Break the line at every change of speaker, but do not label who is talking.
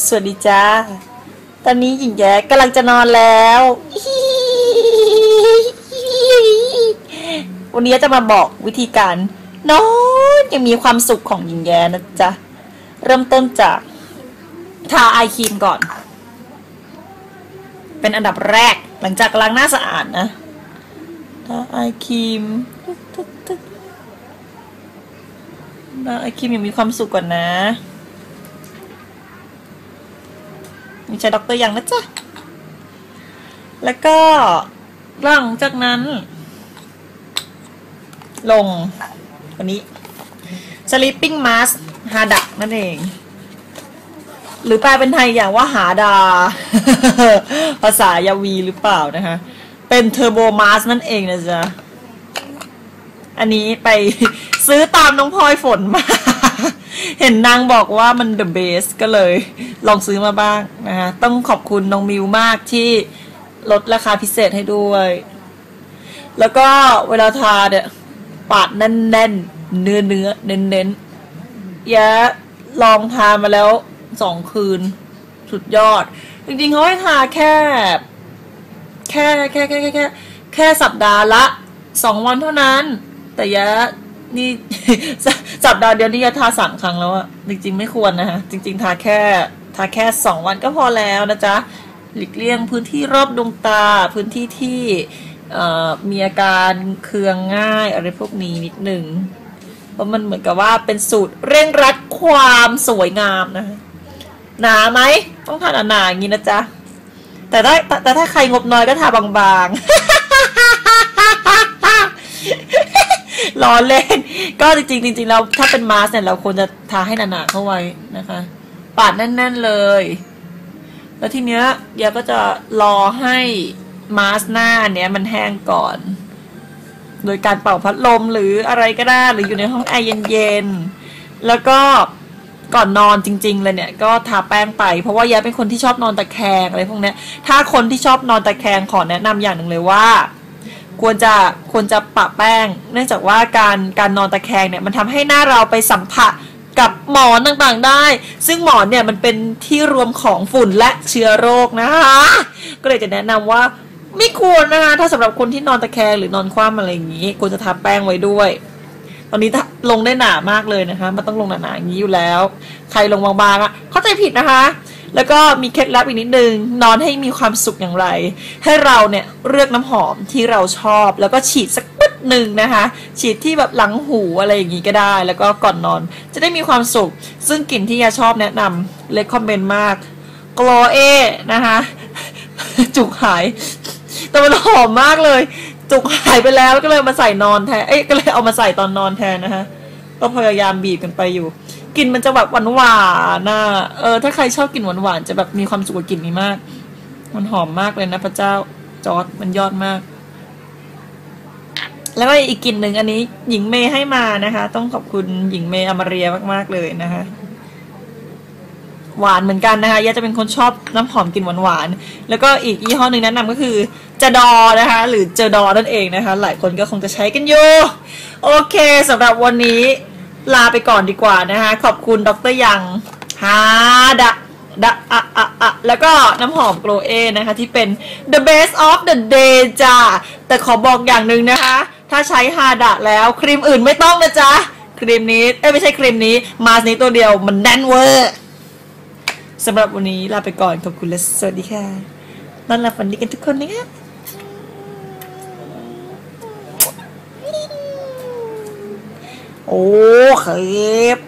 สวัสดีจ้า ตอนนี้หญิงแย้กำลังจะนอนแล้ว วันนี้จะมาบอกวิธีการนอนยังมีความสุขของหญิงแย้นะจ๊ะ เริ่มต้นจากทาไอครีมก่อน เป็นอันดับแรกหลังจากล้างหน้าสะอาดนะ ทาไอครีมทาไอครีมยังมีความสุขก่อนนะ มีใช้ด็อกเตอร์ยังนะจ๊ะ แล้วก็หลังจากนั้น ลงวันนี้ sleeping mask ฮาดะนั่นเอง หรือแปลเป็นไทยอย่างว่าหาดา ภาษายาวีหรือเปล่านะคะ เป็นเทอร์โบมาสนั่นเองนะจ๊ะ อันนี้ไปซื้อตามน้องพลอยฝนมา เห็นนางบอกว่ามัน the best ก็เลยลองซื้อมาบ้างนะคะต้องขอบคุณน้องมิวมากที่ลดราคาพิเศษให้ด้วย แล้วก็เวลาทาเนี่ยปาดแน่นๆ เนื้อเนื้อเน้นเน้นๆยะลองทามาแล้วสองคืน สุดยอด จริงๆเขาให้ทาแค่ แค่แค่แค่แค่แค่แค่สัปดาห์ละสองวันเท่านั้น แต่ยะ นี่สัปดาห์เดียวนี่ยะทาสามครั้งแล้วอะจริง ๆ ไม่ควรนะฮะจริง ๆ ทาแค่ทาแค่สองวันก็พอแล้วนะจ๊ะหลีกเลี่ยงพื้นที่รอบดวงตาพื้นที่ที่มีอาการเคืองง่ายอะไรพวกนี้นิดหนึ่งเพราะมันเหมือนกับว่าเป็นสูตรเร่งรัดความสวยงามนะหนาไหมต้องทาหนาๆอย่างนี้นะจ๊ะแต่ถ้าแต่แต่ถ้าใครงบน้อยก็ทาบางๆ ล้อเล่น ก็จริงๆจริงๆเราถ้าเป็นมาสเนี่ยเราควรจะทาให้หนาๆเข้าไว้นะคะ ปาดแน่น ๆเลย แล้วทีเนี้ยเดียก็จะรอให้มาสหน้าเนี้ยมันแห้งก่อน โดยการเป่าพัดลมหรืออะไรก็ได้หรืออยู่ในห้องแอร์เย็นๆแล้วก็ก่อนนอนจริง ๆ เลยเนี่ยก็ทาแป้งไป เพราะว่ายาเป็นคนที่ชอบนอนตะแคงอะไรพวกเนี้ยถ้าคนที่ชอบนอนตะแคงขอแนะนำอย่างหนึ่งเลยว่า ควรจะควรจะปะแป้ง เนื่องจากว่าการการนอนตะแคงเนี่ยมันทำให้หน้าเราไปสัมผัสกับหมอนต่างๆได้ ซึ่งหมอนเนี่ยมันเป็นที่รวมของฝุ่นและเชื้อโรคนะคะ ก็เลยจะแนะนำว่าไม่ควรนะคะถ้าสำหรับคนที่นอนตะแคงหรือนอนคว่ำอะไรอย่างนี้ควรจะทาแป้งไว้ด้วย ตอนนี้ลงได้หนามากเลยนะคะ มันต้องลงหนาๆอย่างนี้อยู่แล้ว ใครลงบางๆอะเข้าใจผิดนะคะ แล้วก็มีเคล็ดลับอีกนิดนึง นอนให้มีความสุขอย่างไร ให้เราเนี่ยเลือกน้ำหอมที่เราชอบ แล้วก็ฉีดสักปึ๊ดหนึ่งนะคะ ฉีดที่แบบหลังหูอะไรอย่างนี้ก็ได้ แล้วก็ก่อนนอน จะได้มีความสุข ซึ่งกลิ่นที่ยาชอบแนะนำเลคคอมเมนต์มากกลอเอนะคะ จุกหาย แต่มันหอมมากเลย จุกหายไปแล้วก็เลยมาใส่นอนแทนเอ้ก็เลยเอามาใส่ตอนนอนแทนนะคะก็พยายามบีบกันไปอยู่ กลิ่นมันจะแบบหวานหวานๆนะเออถ้าใครชอบกลิ่นหวานหวานๆจะแบบมีความสุขกับกลิ่นนี้มาก มันหอมมากเลยนะพระเจ้าจอร์ดมันยอดมาก แล้วก็อีกกลิ่นหนึ่งอันนี้ หญิงเมย์ให้มานะคะ ต้องขอบคุณหญิงเมย์อมาเรียมากๆเลยนะคะหวานเหมือนกันนะคะยาจะเป็นคนชอบน้ำหอมกลิ่นหวานๆ แล้วก็อีกยี่ห้อหนึ่งแนะนำก็คือจดอนะคะ หรือเจอดอนั่นเองนะคะ หลายคนก็คงจะใช้กันอยู่ โอเคสำหรับวันนี้ ลาไปก่อนดีกว่านะคะ ขอบคุณดรยังฮาดะดะอะอะอะแล้วก็น้ำหอมโกลเอนะคะ ที่เป็น the best of the day จ้าแต่ขอบอกอย่างหนึ่งนะคะ ถ้าใช้ฮาดะแล้วครีมอื่นไม่ต้องนะจ๊ะ ครีมนี้ เอ้ยไม่ใช่ครีมนี้ มาสนี้ตัวเดียวมันแน่นเวอร์สำหรับวันนี้ลาไปก่อน ขอบคุณและสวัสดีค่ะนอนหลับฝันดีกันทุกคนนะคะ โอ้เครป